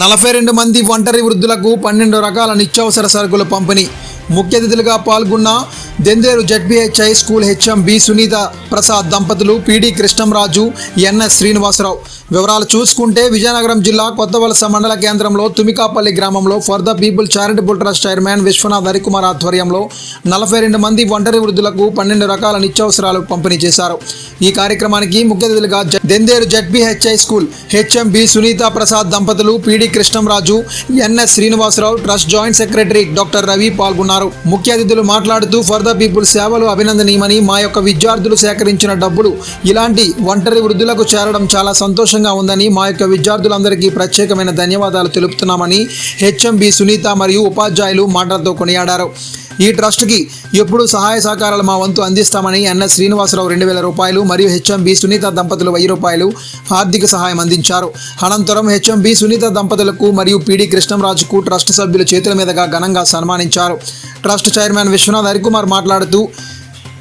నలభై రెండు మంది ఒంటరి వృద్ధులకు పన్నెండు రకాల నిత్యావసర సరుకుల పంపిణీ. ముఖ్య అతిథులుగా పాల్గొన్న Denderu ZBHI school HM B Sunitha Prasad దంపతులు పిడి కృష్ణంరాజు ఎన్ఎస్ శ్రీనివాసరావు. వివరాలు చూసుకుంటే విజయనగరం జిల్లా కొత్తవలస మండల కేంద్రంలో తుమికాపల్లి గ్రామంలో for the people charitable trust chairman Viswanath Harikumar ఆధ్వర్యంలో నలభై రెండు మంది ఒంటరి వృద్ధులకు పన్నెండు రకాల నిత్యావసరాలు పంపిణీ చేశారు. ఈ కార్యక్రమానికి ముఖ్య అతిథులుగా జ- Denderu ZBHI school HMB Sunitha Prasad దంపతులు PD Krishnamraju NS Srinivasarao trust joint secretary doctor Ravi పాల్గొన్నారు. ముఖ్య అతిథులు మాట్లాడుతూ ఫర్ ద పీపుల్ సేవలు అభినందనీయమని మా యొక్క విద్యార్థులు సేకరించిన డబ్బులు ఇలాంటి ఒంటరి వృద్ధులకు చేరడం చాలా సంతోషం సంతోషంగా ఉందని మా యొక్క విద్యార్థులందరికీ ప్రత్యేకమైన ధన్యవాదాలు తెలుపుతున్నామని హెచ్ఎంబి సునీత మరియు ఉపాధ్యాయులు మాటలతో కొనియాడారు. ఈ ట్రస్ట్కి ఎప్పుడు సహాయ సహకారాలు మా వంతు అందిస్తామని ఎన్ఎస్ శ్రీనివాసరావు రెండు వేల రూపాయలు మరియు హెచ్ఎంబి సునీత దంపతులు వెయ్యి రూపాయలు ఆర్థిక సహాయం అందించారు. అనంతరం హెచ్ఎంబి సునీత దంపతులకు మరియు పిడి కృష్ణంరాజుకు ట్రస్ట్ సభ్యుల చేతుల మీదుగా ఘనంగా సన్మానించారు. ట్రస్ట్ చైర్మన్ విశ్వనాథ్ హరికుమార్ మాట్లాడుతూ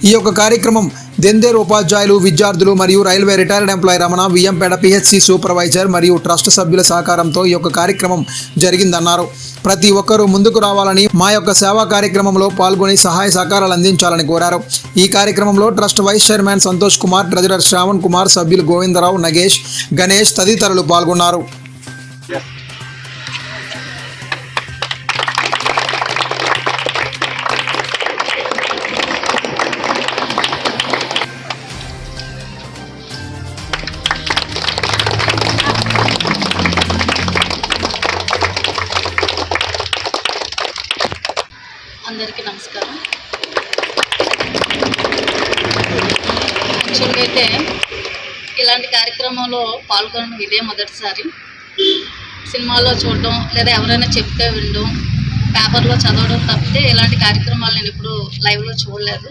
ఈ యొక్క కార్యక్రమం దెందేర్ ఉపాధ్యాయులు విద్యార్థులు మరియు railway retired employee Ramana VM Peta PHC supervisor మరియు ట్రస్ట్ సభ్యుల సహకారంతో ఈ యొక్క కార్యక్రమం జరిగిందన్నారు. ప్రతి ఒక్కరూ ముందుకు రావాలని మా యొక్క సేవా కార్యక్రమంలో పాల్గొని సహాయ సహకారాలు అందించాలని కోరారు. ఈ కార్యక్రమంలో trust vice chairman Santosh Kumar treasurer Shravan Kumar సభ్యులు గోవిందరావు నగేష్ గణేష్ తదితరులు పాల్గొన్నారు. అందరికీ నమస్కారం. యాక్చువల్గా అయితే ఇలాంటి కార్యక్రమంలో పాల్గొనడం ఇదే మొదటిసారి. సినిమాలో చూడడం లేదా ఎవరైనా చెప్తే వినడం పేపర్లో చదవడం తప్పితే ఇలాంటి కార్యక్రమాలు నేను ఇప్పుడు లైవ్లో చూడలేదు.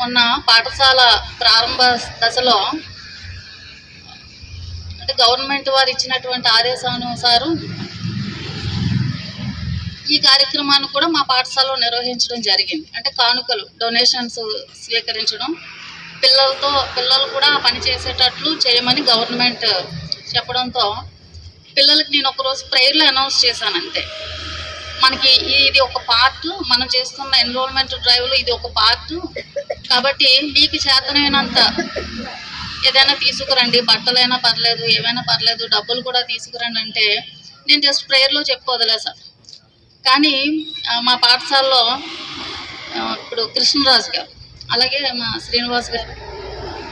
మొన్న పాఠశాల ప్రారంభ దశలో అంటే గవర్నమెంట్ వారు ఇచ్చినటువంటి ఆదేశానుసారం ఈ కార్యక్రమాన్ని కూడా మా పాఠశాలలో నిర్వహించడం జరిగింది. అంటే కానుకలు డొనేషన్స్ స్వీకరించడం పిల్లలతో పిల్లలు కూడా పని చేసేటట్లు చేయమని గవర్నమెంట్ చెప్పడంతో పిల్లలకి నేను ఒకరోజు ప్రేయర్లో అనౌన్స్ చేశాను అంతే. మనకి ఇది ఒక పార్ట్ మనం చేస్తున్న ఎన్రోల్మెంట్ డ్రైవ్లో ఇది ఒక పార్ట్ కాబట్టి మీకు చేతనైనంత ఏదైనా తీసుకురండి బట్టలైనా పర్లేదు ఏమైనా పర్లేదు డబ్బులు కూడా తీసుకురండి అంటే నేను జస్ట్ ప్రేయర్లో చెప్పి వదిలేసాను కానీ మా పాఠశాలలో ఇప్పుడు కృష్ణరాజు గారు అలాగే మా శ్రీనివాస్ గారు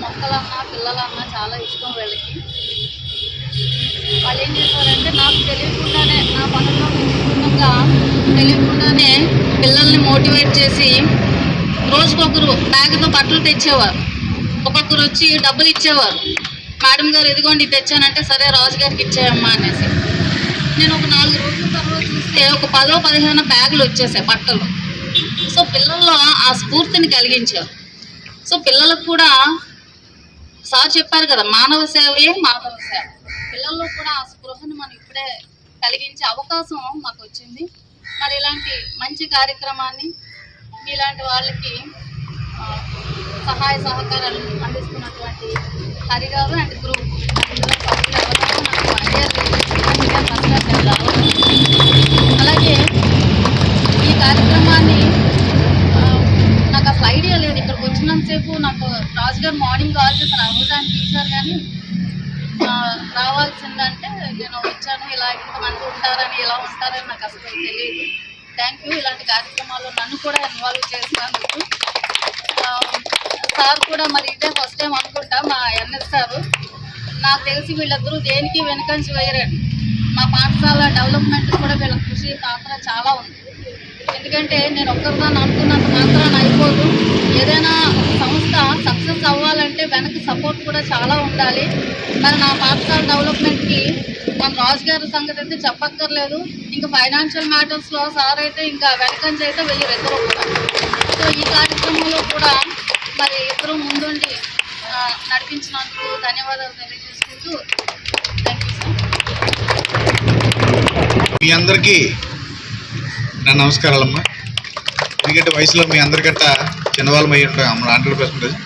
మొక్కలన్నా పిల్లలన్నా చాలా ఇష్టం వీళ్ళకి. వాళ్ళు ఏం చేశారంటే నాకు తెలియకుండానే నా పనుల్లో తెలియకుండా తెలియకుండానే పిల్లల్ని మోటివేట్ చేసి రోజుకొకరు బ్యాగ్తో బట్టలు తెచ్చేవారు. ఒక్కొక్కరు వచ్చి డబ్బులు ఇచ్చేవారు. మేడం గారు ఇదిగోండి తెచ్చానంటే సరే రాజు గారికి ఇచ్చేయమ్మా అనేసి. నేను ఒక నాలుగు రోజులు చూస్తే ఒక పదో పదిహేను బ్యాగులు వచ్చేసాయి బట్టలు. సో పిల్లల్లో ఆ స్ఫూర్తిని కలిగించారు. సో పిల్లలకు కూడా సార్ చెప్పారు కదా మానవ సేవయే మానవ సేవ. పిల్లల్లో కూడా ఆ స్పృహను మనం ఇప్పుడే కలిగించే అవకాశం మాకు వచ్చింది. మరి ఇలాంటి మంచి కార్యక్రమాన్ని మీలాంటి వాళ్ళకి సహాయ సహకారాలు అందిస్తున్నటువంటి హరిగారు అండ్ గ్రూప్. ఇందులో అలాగే ఈ కార్యక్రమాన్ని నాకు అసలు ఐడియా లేదు. ఇక్కడికి వచ్చినంతసేపు నాకు రాజు గారు మార్నింగ్ కాల్ చేశారు. ఆ టీచర్ కానీ రావాల్సిందంటే నేను వచ్చాను. ఇలా ఇంతమంది ఉంటారని ఇలా ఉంటారని నాకు అసలు తెలియదు. థ్యాంక్ యూ ఇలాంటి కార్యక్రమాల్లో నన్ను కూడా ఇన్వాల్వ్ చేసినందుకు. సార్ కూడా మరి ఇదే ఫస్ట్ టైం అనుకుంటా మా ఎన్ఎస్ సారు. నాకు తెలిసి వీళ్ళిద్దరూ దేనికి వెనుకంచి వేయరండి మా పాఠశాల డెవలప్మెంట్ కూడా వీళ్ళ కృషి పాత్ర చాలా ఉంది. ఎందుకంటే నేను ఒక్కరిదాన్ని అనుకున్నంత మాత్రాన్ని అయిపోదు. ఏదైనా ఒక సంస్థ సక్సెస్ అవ్వాలంటే వెనక్కి సపోర్ట్ కూడా చాలా ఉండాలి. మరి నా పాఠశాల డెవలప్మెంట్కి మన రాజు గారి సంగతి అయితే చెప్పక్కర్లేదు. ఇంకా ఫైనాన్షియల్ మ్యాటర్స్లో సార్ అయితే ఇంకా వెనకంచి అయితే వెళ్ళి ఇద్దరు కూడా. సో ఈ కార్యక్రమంలో కూడా మరి ఇద్దరు ముందుండి నడిపించినందుకు ధన్యవాదాలు తెలియజేసుకుంటూ థ్యాంక్ యూ మీ అందరికీ నా నమస్కారాలమ్మా. ఎందుకంటే వయసులో మీ అందరికంట చిన్నవాళ్ళం అయ్యి ఉంటాం హండ్రెడ్ పర్సెంటేజ్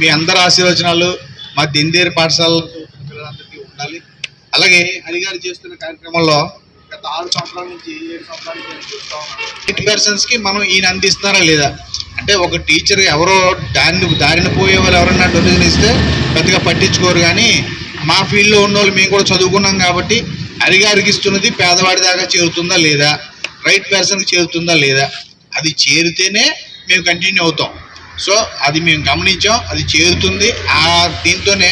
మీ అందరి ఆశీర్వచనాలు మా దిందేరి పాఠశాల పిల్లలందరికీ ఉండాలి. అలాగే హరిగారు చేస్తున్న కార్యక్రమంలో గత ఆరు సంవత్సరాల నుంచి ఏడు సంవత్సరాల నుంచి నేను ఎయిట్ మనం ఈయన అందిస్తున్నారా లేదా? అంటే ఒక టీచర్ ఎవరో దారిని దారిని పోయే వాళ్ళు ఎవరన్నా డొనేషన్ ఇస్తే పెద్దగా పట్టించుకోరు కానీ మా ఫీల్డ్లో ఉన్న వాళ్ళు మేము కూడా చదువుకున్నాం కాబట్టి అరిగారికి ఇస్తున్నది పేదవాడి దాకా చేరుతుందా లేదా? రైట్ పర్సన్కి చేరుతుందా లేదా? అది చేరితేనే మేము కంటిన్యూ అవుతాం. సో అది మేము గమనించాం అది చేరుతుంది. ఆ దీంతోనే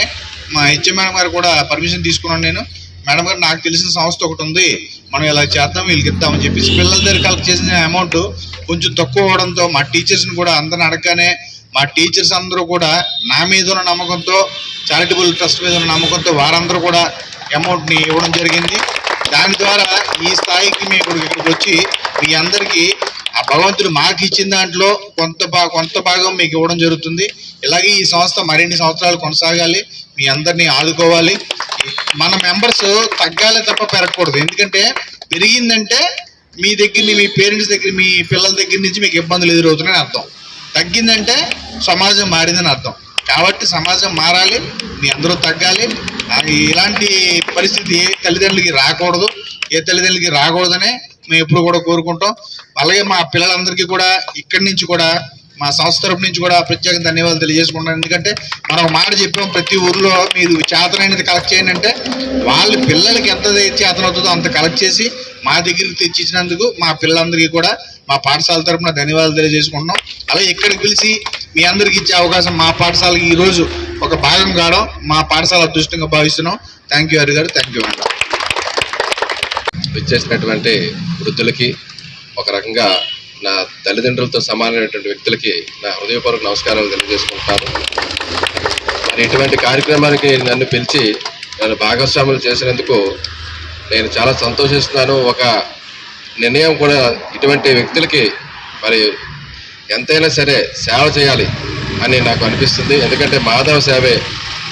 మా హెచ్ఎం మేడం గారు కూడా పర్మిషన్ తీసుకున్నాను నేను. మేడం గారు నాకు తెలిసిన సంస్థ ఒకటి ఉంది. మనం ఇలా చేద్దాం వీళ్ళకి ఇద్దామని చెప్పేసి పిల్లల దగ్గర కలెక్ట్ చేసిన అమౌంట్ కొంచెం తక్కువ అవడంతో మా టీచర్స్ని కూడా అందరిని అడగగానే మా టీచర్స్ అందరూ కూడా నా మీద ఉన్న నమ్మకంతో చారిటబుల్ ట్రస్ట్ మీద ఉన్న నమ్మకంతో వారందరూ కూడా అమౌంట్ని ఇవ్వడం జరిగింది. దాని ద్వారా ఈ స్థాయికి మేము ఇప్పుడు ఇక్కడికి వచ్చి మీ అందరికీ ఆ భగవంతుడు మాకు ఇచ్చిన దాంట్లో కొంత భా కొంత భాగం మీకు ఇవ్వడం జరుగుతుంది. ఇలాగే ఈ సంస్థ మరిన్ని సంవత్సరాలు కొనసాగాలి. మీ అందరినీ ఆదుకోవాలి. మన మెంబర్స్ తగ్గాలి తప్ప పెరగకూడదు. ఎందుకంటే పెరిగిందంటే మీ దగ్గర మీ పేరెంట్స్ దగ్గర మీ పిల్లల దగ్గర నుంచి మీకు ఇబ్బందులు ఎదురవుతున్నాయని అర్థం. తగ్గిందంటే సమాజం మారిందని అర్థం. కాబట్టి సమాజం మారాలి మీ అందరూ తగ్గాలి. ఇలాంటి పరిస్థితి ఏ తల్లిదండ్రులకి రాకూడదు ఏ తల్లిదండ్రులకి రాకూడదనే మేము ఎప్పుడు కూడా కోరుకుంటాం. అలాగే మా పిల్లలందరికీ కూడా ఇక్కడి నుంచి కూడా మా సంస్థ తరపు నుంచి కూడా ప్రత్యేక ధన్యవాదాలు తెలియజేసుకుంటాను ఎందుకంటే మనం మాట చెప్పాం ప్రతి ఊర్లో మీరు చేతనైనది కలెక్ట్ చేయండి అంటే వాళ్ళ పిల్లలకి ఎంత చేతనవుతుందో అంత కలెక్ట్ చేసి మా దగ్గరికి తెచ్చిచ్చినందుకు మా పిల్లలందరికీ కూడా మా పాఠశాల తరపున ధన్యవాదాలు తెలియజేసుకుంటున్నాం. అలాగే ఇక్కడికి పిలిచి మీ అందరికి ఇచ్చే అవకాశం మా పాఠశాలకి ఈ రోజు ఒక భాగం కావడం మా పాఠశాల అదృష్టంగా భావిస్తున్నాం. థ్యాంక్ యూ హరి గారు. థ్యాంక్ యూ మేడం విచ్చేసినటువంటి వృద్ధులకి ఒక రకంగా నా తల్లిదండ్రులతో సమానమైనటువంటి వ్యక్తులకి నా హృదయపూర్వక నమస్కారాలు తెలియజేసుకుంటాను. మరి ఇటువంటి కార్యక్రమానికి నన్ను పిలిచి నన్ను భాగస్వాములు చేసినందుకు నేను చాలా సంతోషిస్తున్నాను. ఒక నిర్ణయం కూడా ఇటువంటి వ్యక్తులకి మరి ఎంతైనా సరే సేవ చేయాలి అని నాకు అనిపిస్తుంది. ఎందుకంటే మాధవ సేవే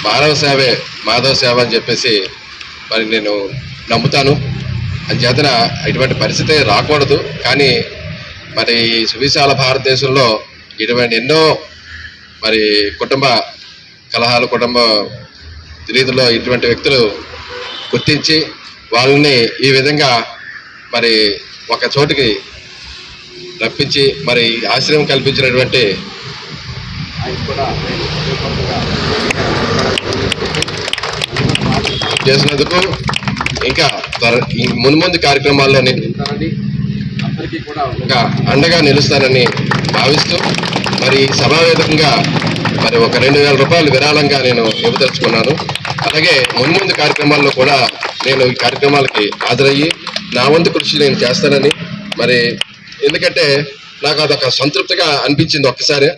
మానవ సేవే మాధవ సేవ అని చెప్పేసి మరి నేను నమ్ముతాను. అంచేతన ఇటువంటి పరిస్థితి రాకూడదు. కానీ మరి సువిశాల భారతదేశంలో ఇటువంటి ఎన్నో మరి కుటుంబ కలహాలు కుటుంబ రీతిలో ఇటువంటి వ్యక్తులు గుర్తించి వాళ్ళని ఈ విధంగా మరి ఒక చోటికి రప్పించి మరి ఆశ్రయం కల్పించినటువంటి చేసినందుకు ఇంకా త్వర ఈ మున్ముందు కార్యక్రమాల్లో అందరికీ కూడా ఒక అండగా నిలుస్తానని భావిస్తూ మరి ఈ మరి ఒక రెండు వేల రూపాయలు విరాళంగా నేను ఇవ్వదలుచుకున్నాను. అలాగే మున్ముందు కార్యక్రమాల్లో కూడా నేను ఈ కార్యక్రమాలకి హాజరయ్యి నా వంతు కృషి నేను చేస్తానని మరి ఎందుకంటే నాకు అదొక సంతృప్తిగా అనిపించింది ఒక్కసారి.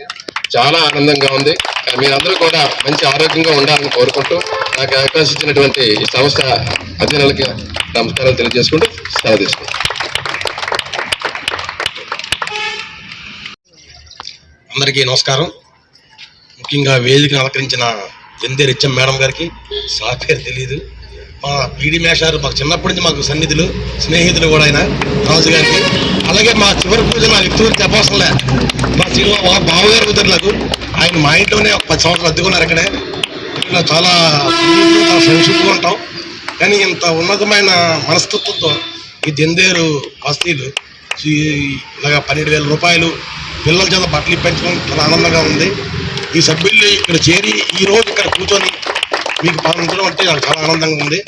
చాలా ఆనందంగా ఉంది. మీరందరూ కూడా మంచి ఆరోగ్యంగా ఉండాలని కోరుకుంటూ నాకు అవకాశం ఇచ్చినటువంటి ఈ సంస్థ అధికారులకి నమస్కారాలు తెలియజేసుకుంటూ సెలవు తీసుకుంటాను అందరికీ నమస్కారం. ముఖ్యంగా వేదికను అలంకరించిన జందే రిచ్చం మేడం గారికి సాఫ్ట్వేర్ తెలియదు మా పీడి మేషారు మాకు చిన్నప్పటి నుంచి మాకు సన్నిధులు స్నేహితులు కూడా ఆయన రాజు గారికి. అలాగే మా చివరి పూజ నా వ్యక్తులు చెప్పవసరంలే. మా చిన్న బావగారు కుదరు నాకు. ఆయన మా ఇంట్లోనే ఒక పది సంవత్సరాలు అద్దుకున్నారు అక్కడే. ఇక్కడ చాలా సన్నిహితులు, చాలా ఉంటాం. కానీ ఇంత ఉన్నతమైన మనస్తత్వంతో ఈ దెందేరు వస్తీలు ఇలాగ పన్నెండు వేల రూపాయలు పిల్లల చేత బట్టలు ఇప్పించడం చాలా ఆనందంగా ఉంది. ఈ సభ్యులు ఇక్కడ చేరి ఈ రోజు ఇక్కడ కూర్చొని మీకు పాల్గొనడం అంటే నాకు చాలా ఆనందంగా ఉంది.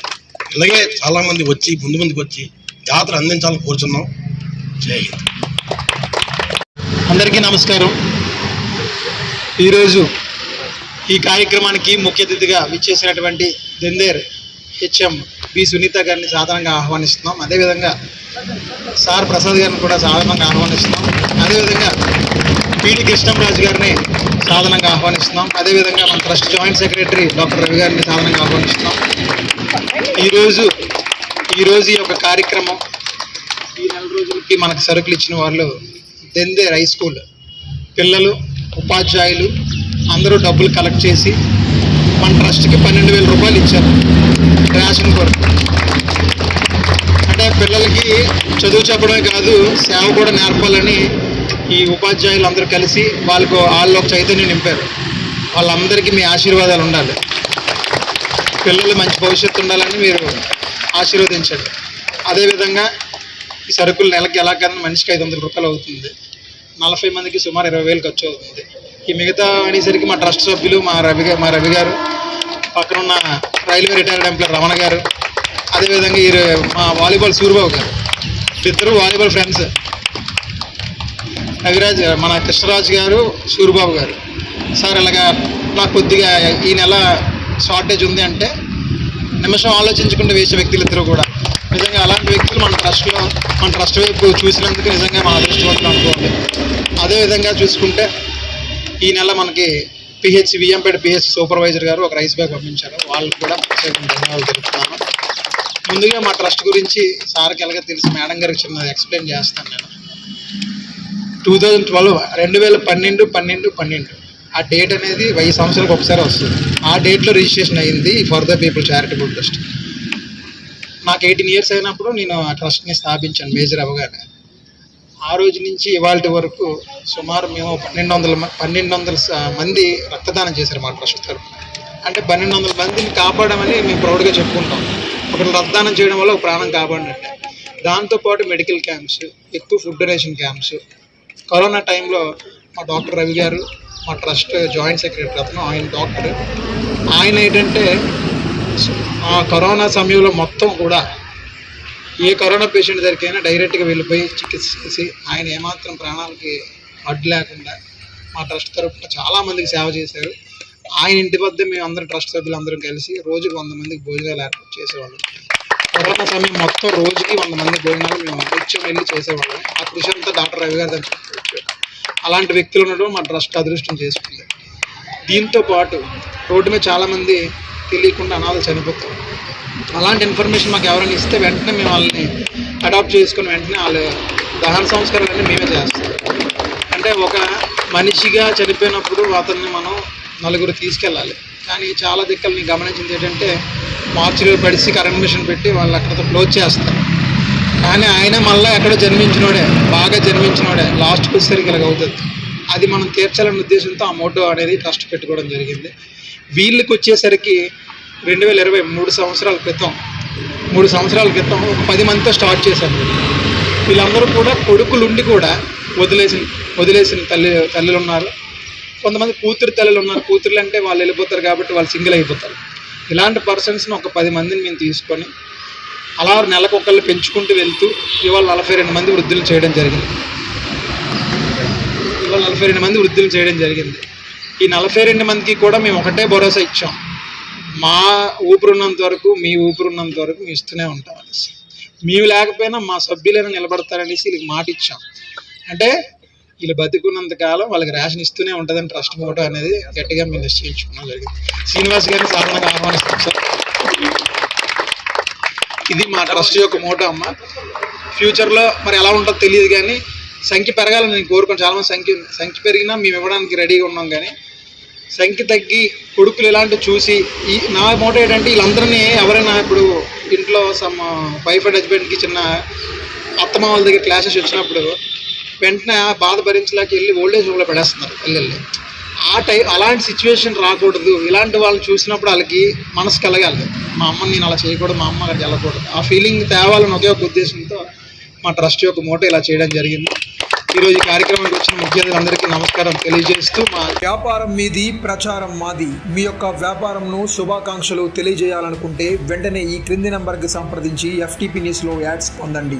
ఇలాగే చాలా మంది వచ్చి ముందు ముందుకు వచ్చి జాతర అందించాలని కోరుచున్నాం. జై హింద్. అందరికీ నమస్కారం. ఈరోజు ఈ కార్యక్రమానికి ముఖ్య అతిథిగా విచ్చేసినటువంటి దెందేర్ హెచ్ఎం బి సునీత గారిని సాధారణంగా ఆహ్వానిస్తున్నాం. అదేవిధంగా సార్ ప్రసాద్ గారిని కూడా సాధారణంగా ఆహ్వానిస్తున్నాం. అదేవిధంగా పిడి కృష్ణంరాజు గారిని సాధనంగా ఆహ్వానిస్తున్నాం. అదేవిధంగా మన trust joint secretary doctor Ravi గారిని సాధారణంగా ఆహ్వానిస్తున్నాం. ఈరోజు ఈరోజు ఈ యొక్క కార్యక్రమం ఈ నెల రోజులకి మనకు సరుకులు ఇచ్చిన వాళ్ళు దెందే హై స్కూల్. పిల్లలు ఉపాధ్యాయులు అందరూ డబ్బులు కలెక్ట్ చేసి మన ట్రస్ట్కి పన్నెండు వేల రూపాయలు ఇచ్చారు. రేషన్ కొరకు. అంటే పిల్లలకి చదువు చెప్పడమే కాదు సేవ కూడా నేర్పాలని ఈ ఉపాధ్యాయులు అందరూ కలిసి వాళ్ళకు వాళ్ళు ఒక చైతన్యం నింపారు. వాళ్ళందరికీ మీ ఆశీర్వాదాలు ఉండాలి. పిల్లలు మంచి భవిష్యత్తు ఉండాలని మీరు ఆశీర్వదించండి. అదేవిధంగా ఈ సరుకులు నెలకి ఎలా కన్నా మనిషికి ఐదు వందల రూపాయలు అవుతుంది. నలభై మందికి సుమారు ఇరవై వేలు ఖర్చు అవుతుంది. ఈ మిగతా అనేసరికి మా ట్రస్ట్ సభ్యులు మా రవి మా రవి గారు పక్కన ఉన్న రైల్వే రిటైర్డ్ ఎంప్లాయ్ రమణ గారు అదేవిధంగా ఈ మా వాలీబాల్ సూర్యబాబు గారు. ఇద్దరు వాలీబాల్ ఫ్రెండ్స్. రవిరాజ్ మన కృష్ణరాజు గారు సూరిబాబు గారు. సార్ ఇలాగా నాకు కొద్దిగా ఈ నెల షార్టేజ్ ఉంది అంటే నిమిషం ఆలోచించకుండా వేసే వ్యక్తులు ఇద్దరు కూడా. నిజంగా అలాంటి వ్యక్తులు మన ట్రస్ట్లో మన ట్రస్ట్ వైపు చూసినందుకు నిజంగా మా అదృష్టవంతులు అనుకోండి అదేవిధంగా చూసుకుంటే ఈ నెల మనకి పిహెచ్ విఎంపేట పిహెచ్ సూపర్వైజర్ గారు ఒక రైస్ బ్యాగ్ పంపించారు. వాళ్ళకి కూడా ప్రత్యేకంగా ధన్యవాదాలు తెలుపుతున్నాను. ముందుగా మా ట్రస్ట్ గురించి సార్కి ఎలాగ తెలిసి. మేడం గారికి చిన్న ఎక్స్ప్లెయిన్ చేస్తాను నేను. టూ థౌజండ్ ట్వెల్వ్ రెండు వేల పన్నెండు పన్నెండు పన్నెండు. ఆ డేట్ అనేది వెయ్యి సంవత్సరాలకు ఒకసారి వస్తుంది. ఆ డేట్లో రిజిస్ట్రేషన్ అయింది for the people charitable trust నాకు ఎయిటీన్ ఇయర్స్ అయినప్పుడు నేను ఆ ట్రస్ట్ని స్థాపించాను మేజర్ అవగానే. ఆ రోజు నుంచి ఇవాళ వరకు సుమారు మేము పన్నెండు వందల మ- పన్నెండు వందల మంది రక్తదానం చేశారు మా ట్రస్ట్ తరఫున అంటే పన్నెండు వందల మందిని కాపాడమని మేము ప్రౌడ్గా చెప్పుకుంటాం. ఒకరు రక్తదానం చేయడం వల్ల ఒక ప్రాణం కాపాడినట్టే. దాంతోపాటు మెడికల్ క్యాంప్స్ ఎక్కువ ఫుడ్ డొనేషన్ క్యాంప్స్ కరోనా టైంలో మా డాక్టర్ రవి గారు మా ట్రస్ట్ జాయింట్ సెక్రటరీ అతను ఆయన డాక్టర్. ఆయన ఏంటంటే ఆ కరోనా సమయంలో మొత్తం కూడా ఏ కరోనా పేషెంట్ దగ్గరికైనా డైరెక్ట్గా వెళ్ళిపోయి చికిత్స చేసి ఆయన ఏమాత్రం ప్రాణాలకి అడ్డు లేకుండా మా ట్రస్ట్ తరఫున చాలామందికి సేవ చేశారు. ఆయన ఇంటి వద్ద మేము అందరం ట్రస్ట్ సభ్యులు అందరం కలిసి రోజుకు వంద మందికి భోజనాలు ఏర్పాటు చేసేవాళ్ళం. కరోనా సమయం మొత్తం రోజుకి వంద మంది భోజనాలు మేము నిత్యం వెళ్ళి చేసేవాళ్ళం. ఆ కృషి అంతా డాక్టర్ రవి గారు అలాంటి వ్యక్తులు ఉండడం మా ట్రస్ట్ అదృష్టం చేసుకుంది. దీంతో పాటు రోడ్డు మీద చాలామంది తెలియకుండా అనాథలు చనిపోతారు. అలాంటి ఇన్ఫర్మేషన్ మాకు ఎవరైనా ఇస్తే వెంటనే మేము వాళ్ళని అడాప్ట్ చేసుకుని వెంటనే వాళ్ళ దహన సంస్కారాలన్నీ మేమే చేస్తాం. అంటే ఒక మనిషిగా చనిపోయినప్పుడు అతన్ని మనం నలుగురు తీసుకెళ్ళాలి. కానీ చాలా దిక్కల్ని గమనించింది ఏంటంటే మార్చిలో పడిసి కరెంట్ మిషన్ పెట్టి వాళ్ళు అక్కడ క్లోజ్ చేస్తారు. కానీ ఆయన మళ్ళీ ఎక్కడ జన్మించినోడే బాగా జన్మించినోడే లాస్ట్కి వచ్చేసరికి ఇలాగ అవుతుంది. అది మనం తీర్చాలనే ఉద్దేశంతో ఆ మోటో అనేది ట్రస్ట్ పెట్టుకోవడం జరిగింది. వీళ్ళకి వచ్చేసరికి రెండు వేల ఇరవై మూడు సంవత్సరాల క్రితం మూడు సంవత్సరాల క్రితం ఒక పది మందితో స్టార్ట్ చేశారు వీళ్ళందరూ కూడా కొడుకులుండి కూడా వదిలేసిన వదిలేసిన తల్లి తల్లులు ఉన్నారు కొంతమంది కూతురు తల్లులు ఉన్నారు కూతుర్లు అంటే వాళ్ళు వెళ్ళిపోతారు కాబట్టి వాళ్ళు సింగిల్ అయిపోతారు. ఇలాంటి పర్సన్స్ని ఒక పది మందిని మేము తీసుకొని అలా నెలకు ఒకళ్ళు పెంచుకుంటూ వెళ్తూ ఇవాళ నలభై రెండు మంది వృద్ధులు చేయడం జరిగింది. ఇవాళ నలభై రెండు మంది వృద్ధులు చేయడం జరిగింది. ఈ నలభై రెండు మందికి కూడా మేము ఒకటే భరోసా ఇచ్చాం. మా ఊపిరున్నంత వరకు మీ ఊపిరున్నంత వరకు మేము ఇస్తూనే ఉంటాం అనేసి. మేము లేకపోయినా మా సభ్యులైనా నిలబడతారనేసి వీళ్ళకి మాట ఇచ్చాం అంటే వీళ్ళు బతుకున్నంత కాలం వాళ్ళకి రేషన్ ఇస్తూనే ఉంటుందని ట్రస్ట్ ఫోటో అనేది గట్టిగా మేము నిశ్చయించుకున్నాం జరిగింది. శ్రీనివాస్ గారిని సాధారణంగా ఆహ్వానిస్తాం సార్. ఇది మా ట్రస్ట్ యొక్క మోటో అమ్మ. ఫ్యూచర్లో మరి ఎలా ఉంటుందో తెలియదు కానీ సంఖ్య పెరగాలని నేను కోరుకుని. చాలామంది సంఖ్య సంఖ్య పెరిగినా మేము ఇవ్వడానికి రెడీగా ఉన్నాం కానీ సంఖ్య తగ్గి కొడుకులు ఇలాంటివి చూసి ఈ నా మోటో ఏంటంటే వీళ్ళందరినీ ఎవరైనా ఇప్పుడు ఇంట్లో సమ్ వైఫ్ అండ్ హస్బెండ్కి చిన్న అత్తమామల దగ్గర క్లాసెస్ వచ్చినప్పుడు వెంటనే బాధ భరించలేక వెళ్ళి ఓల్డేజ్ హోమ్లో పడేస్తున్నారు పిల్లల్ని. ఆ టై అలాంటి సిచ్యువేషన్ రాకూడదు. ఇలాంటి వాళ్ళని చూసినప్పుడు వాళ్ళకి మనసు కలగాలి. మా అమ్మని నేను అలా చేయకూడదు మా అమ్మ అక్కడికి వెళ్ళకూడదు. ఆ ఫీలింగ్ తేవాలని ఒకే ఒక ఉద్దేశంతో మా ట్రస్ట్ యొక్క మూట ఇలా చేయడం జరిగింది. ఈరోజు ఈ కార్యక్రమానికి వచ్చిన ముఖ్య నమస్కారం తెలియజేస్తూ మా వ్యాపారం మీది ప్రచారం మాది. మీ యొక్క వ్యాపారంను శుభాకాంక్షలు తెలియజేయాలనుకుంటే వెంటనే ఈ క్రింది నంబర్కి సంప్రదించి ఎఫ్టీపీ న్యూస్లో యాడ్స్ పొందండి.